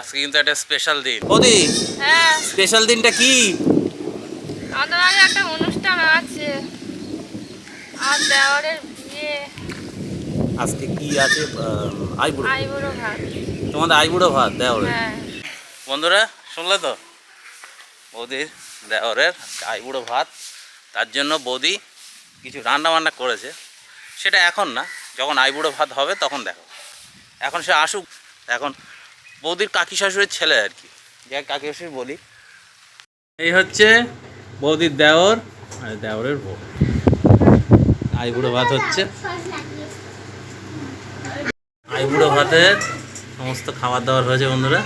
আজকে কিন্তু একটা স্পেশাল দিন বৌদি হ্যাঁ। স্পেশাল দিনটা কি? আমাদের একটা অনুষ্ঠান আছে। আর দেওয়ারের বিয়ে। আজকে কি আছে? আইবুড়ো আইবুড়ো ভাত। তোমাদের আইবুড়ো ভাত দেওরে হ্যাঁ। বন্ধুরা শুনলে তো? বৌদির দেওরের আইবুড়ো ভাত তার জন্য বৌদি কিছু রান্না বান্না করেছে। সেটা এখন না যখন আইবুড়ো ভাত হবে তখন দেখো। এখন সে আসুক এখন বৌদির কাকি শাশুড়ির ছেলে আর কি। যে কাকি শাশুড়ি বলি। এই হচ্ছে বৌদির দেওর আর দেওরের বউ। আইবুড়ো ভাত হচ্ছে। আইবুড়ো ভাতের সমস্ত খাবার দাবার হয়েছে বন্ধুরা।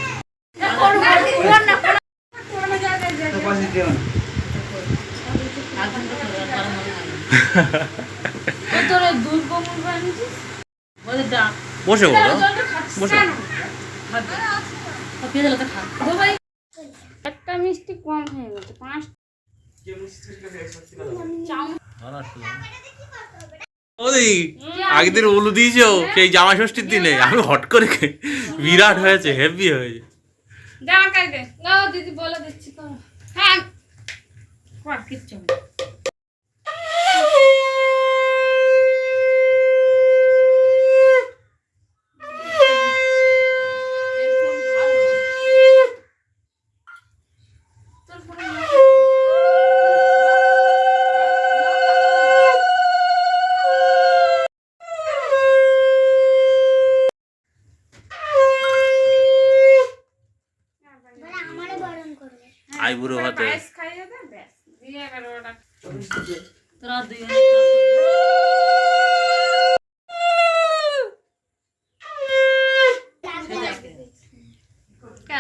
বসে বলো। বসে একটা মিষ্টি কম হয়ে গেছে পাঁচ ওদি আগের দিন উলু দিয়েছ সেই জামা ষষ্ঠীর দিনে। আমি হট করে বিরাট হয়েছে হেভি হয়েছে। জামা কাই না দিদি বলে দিচ্ছি তো। হ্যাঁ। কিচ্ছু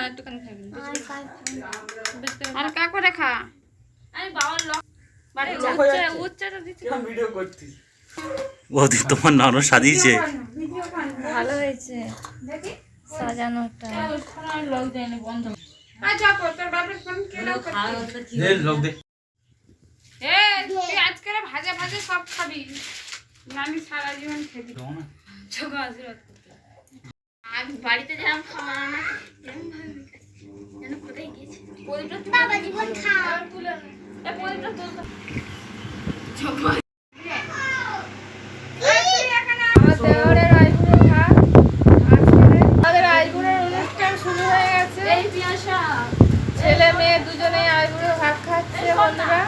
একটুখানি খাবি আর কা করে খা আমি বাবার লক বাড়ি উচ্চে উচ্চেটা দিচ্ছি বৌদি তোমার নানু সাজিয়েছে। ভালো হয়েছে। সাজানোটা। লোক দেয়নি বন্ধ। আচ্ছা ভাজা ভাজা সব খাবি। আমি সারা জীবন খেতে। চোখ আশীর্বাদ করতে। আমি বাড়িতে যেরকম খাওয়া না। যেন কোথায় প্রদীপটা তুলে বাবা জীবন খাও। তুলে প্রদীপটা তুলতে। ছেলে মেয়ে দুজনেই আইবুড়ো ভাগ খাচ্ছে বন্ধুরা।